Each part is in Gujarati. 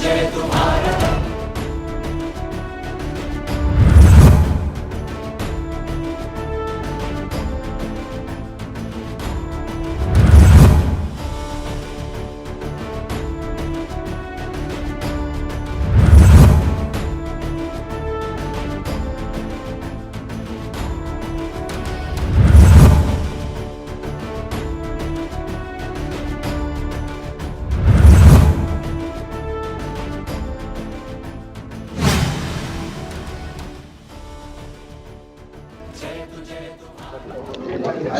Sanche tu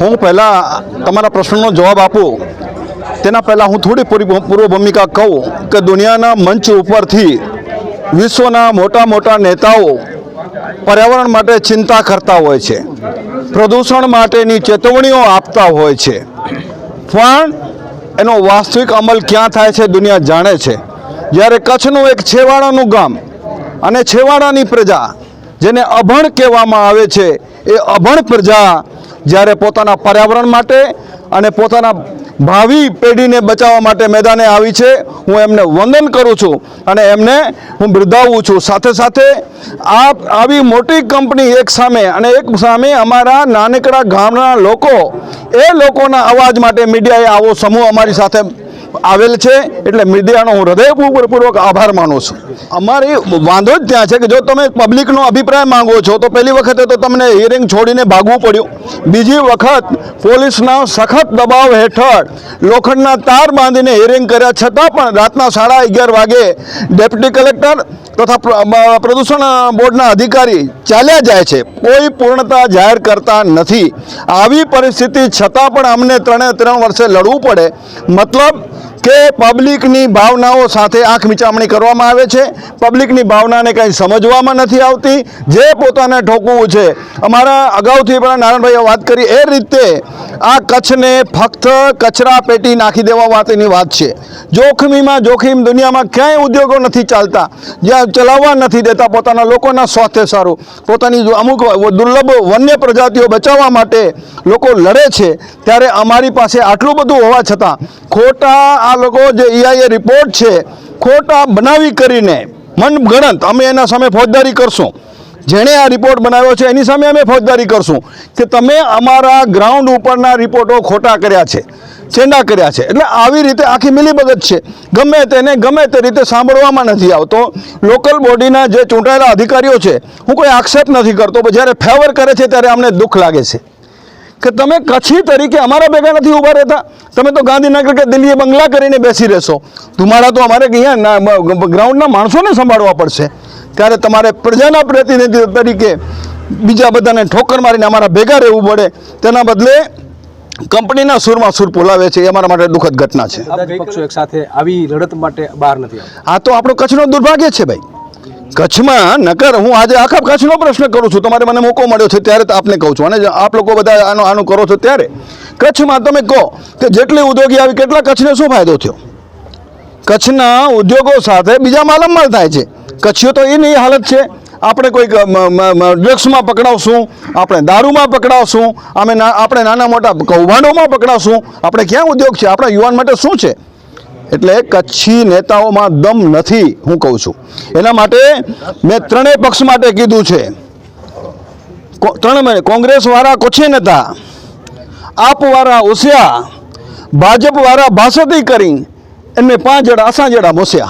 હું પહેલાં તમારા પ્રશ્નનો જવાબ આપું. તેના પહેલાં હું થોડી પૂરી પૂર્વ ભૂમિકા કહું કે દુનિયાના મંચ ઉપરથી વિશ્વના મોટા મોટા નેતાઓ પર્યાવરણ માટે ચિંતા કરતા હોય છે. પ્રદૂષણ માટેની ચેતવણીઓ આપતા હોય છે. પણ એનો વાસ્તવિક અમલ ક્યાં થાય છે દુનિયા જાણે છે. જ્યારે કચ્છનું એક છેવાડાનું ગામ અને છેવાડાની પ્રજા જેને અભણ કહેવામાં આવે છે, એ અભણ પ્રજા જ્યારે પોતાના પર્યાવરણ માટે અને પોતાના ભાવિ પેઢીને બચાવવા માટે મેદાને આવી છે, હું એમને વંદન કરું છું અને એમને હું બિરદાવું છું. સાથે સાથે આ આવી મોટી કંપની એક સામે અને એક સામે અમારા નાનકડા ગામના લોકો, એ લોકોના અવાજ માટે મીડિયાએ આવો સમૂહ અમારી સાથે આવેલ છે એટલે મીડિયાનો હું હૃદયપૂર્વક આભાર માનું છું. અમારી વાંધો જ ત્યાં છે કે જો તમે પબ્લિકનો અભિપ્રાય માંગો છો, તો પહેલી વખતે તો તમને હિયરિંગ છોડીને ભાગવું પડ્યું. બીજી વખત પોલીસના સખત દબાવ હેઠળ લોખંડના તાર બાંધીને હિયરિંગ કર્યા, છતાં પણ રાતના સાડા અગિયાર વાગે ડેપ્યુટી કલેક્ટર તથા પ્રદૂષણ બોર્ડના અધિકારી ચાલ્યા જાય છે. કોઈ પૂર્ણતા જાહેર કરતા નથી. આવી પરિસ્થિતિ છતાં પણ અમને ત્રણે ત્રણ વર્ષે લડવું પડે. મતલબ કે પબ્લિકની ભાવનાઓ સાથે આંખ મિચામણી કરવામાં આવે છે. પબ્લિકની ભાવનાને કંઈ સમજવામાં નથી આવતી. જે પોતાને ઠોકવું છે. અમારા અગાઉથી પણ નારાયણભાઈએ વાત કરી, એ રીતે આ કચ્છને ફક્ત કચરા પેટી નાખી દેવા માટેની વાત છે. જોખમીમાં જોખીમ દુનિયામાં ક્યાંય ઉદ્યોગો નથી ચાલતા. જ્યાં ચલાવવા નથી દેતા પોતાના લોકોના સ્વાસ્થ્ય સારું. પોતાની અમુક દુર્લભ વન્ય પ્રજાતિઓ બચાવવા માટે લોકો લડે છે, ત્યારે અમારી પાસે આટલું બધું હોવા છતાં ખોટા આ લોકો જે ઈઆઈએ રિપોર્ટ છે, ખોટા બનાવી કરીને મનગણત અમે એના સામે ફોજદારી કરશું. જેણે આ રિપોર્ટ બનાવ્યો છે, એની સામે અમે ફોજદારી કરશું કે તમે અમારા ગ્રાઉન્ડ ઉપરના રિપોર્ટો ખોટા કર્યા છે, ચેંડા કર્યા છે. એટલે આવી રીતે આખી મિલીભગત છે. ગમે તેને ગમે તે રીતે સાંભળવામાં નથી આવતો. લોકલ બોડીના જે ચૂંટાયેલા અધિકારીઓ છે, હું કોઈ આક્ષેપ નથી કરતો, પણ જ્યારે ફેવર કરે છે, ત્યારે અમને દુઃખ લાગે છે. કે તમે કચ્છી તરીકે અમારા ભેગા નથી ઊભા રહેતા? તમે તો ગાંધીનગર કે દિલ્હીએ બંગલા કરીને બેસી રહેશો. તમારા તો અમારે અહીંયા ગ્રાઉન્ડના માણસોને સંભાળવા પડશે. ત્યારે તમારે પ્રજાના પ્રતિનિધિ તરીકે બીજા બધાને ઠોકર મારીને અમારા ભેગા રહેવું પડે. તેના બદલે કંપનીના સૂરમાં સૂર પોલાવે છે એ અમારા માટે દુઃખદ ઘટના છે. પક્ષો એક સાથે આવી લડત માટે બહાર નથી આ તો આપણો કચ્છનો દુર્ભાગ્ય છે ભાઈ. કચ્છમાં નકર હું આજે આખા કચ્છનો પ્રશ્ન કરું છું. તમારે મને મોકો મળ્યો છે ત્યારે તો આપને કહું છું. અને આપ લોકો બધા આનું આનું કરો છો ત્યારે. કચ્છમાં તમે કહો કે જેટલી ઉદ્યોગી આવી કેટલા કચ્છને શું ફાયદો થયો? કચ્છના ઉદ્યોગો સાથે બીજા માલમમાલ થાય છે. કચ્છીઓ તો એની હાલત છે. આપણે કોઈક ડ્રગ્સમાં પકડાવશું, આપણે દારૂમાં પકડાવશું, અમે આપણે નાના મોટા કૌભાંડોમાં પકડાવશું. આપણે ક્યાં ઉદ્યોગ છે? આપણા યુવાન માટે શું છે? એટલે કચ્છી નેતાઓમાં દમ નથી, હું કહું છું. એના માટે મેં ત્રણેય પક્ષ માટે કીધું છે. ત્રણ ત્રણ કોંગ્રેસવાળા કચ્છી નેતા આપવાળા ઓસિયા ભાજપવાળા ભાષતી કરી એમને પાંચ જણા જડા મોસ્યા.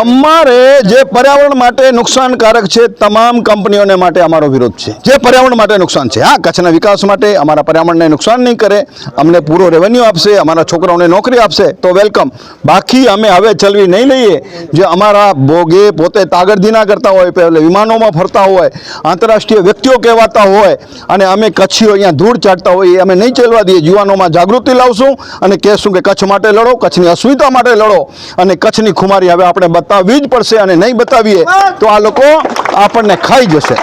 અમારે જે પર્યાવરણ માટે નુકસાનકારક છે, તમામ કંપનીઓને માટે અમારો વિરોધ છે. જે પર્યાવરણ માટે નુકસાન છે. હા, કચ્છના વિકાસ માટે અમારા પર્યાવરણને નુકસાન નહીં કરે, અમને પૂરો રેવન્યુ આપશે, અમારા છોકરાઓને નોકરી આપશે, તો વેલકમ બાકી અમે હવે ચલવી નહીં લઈએ. જે અમારા ભોગે પોતે તાગડધીના કરતા હોય, પહેલે વિમાનોમાં ફરતા હોય, આંતરરાષ્ટ્રીય વ્યક્તિઓ કહેવાતા હોય, અને અમે કચ્છીઓ અહીંયા ધૂળ ચાટતા હોઈએ અમે નહીં ચલવા દઈએ. યુવાનોમાં જાગૃતિ લાવશું અને કહેશું કે કચ્છ માટે લડો, કચ્છની અસ્મિતા માટે લડો અને કચ્છની ખુમારી હવે આપણે બતાવવી જ પડશે અને નહીં બતાવીએ તો આ લોકો આપણને ખાઈ જશે.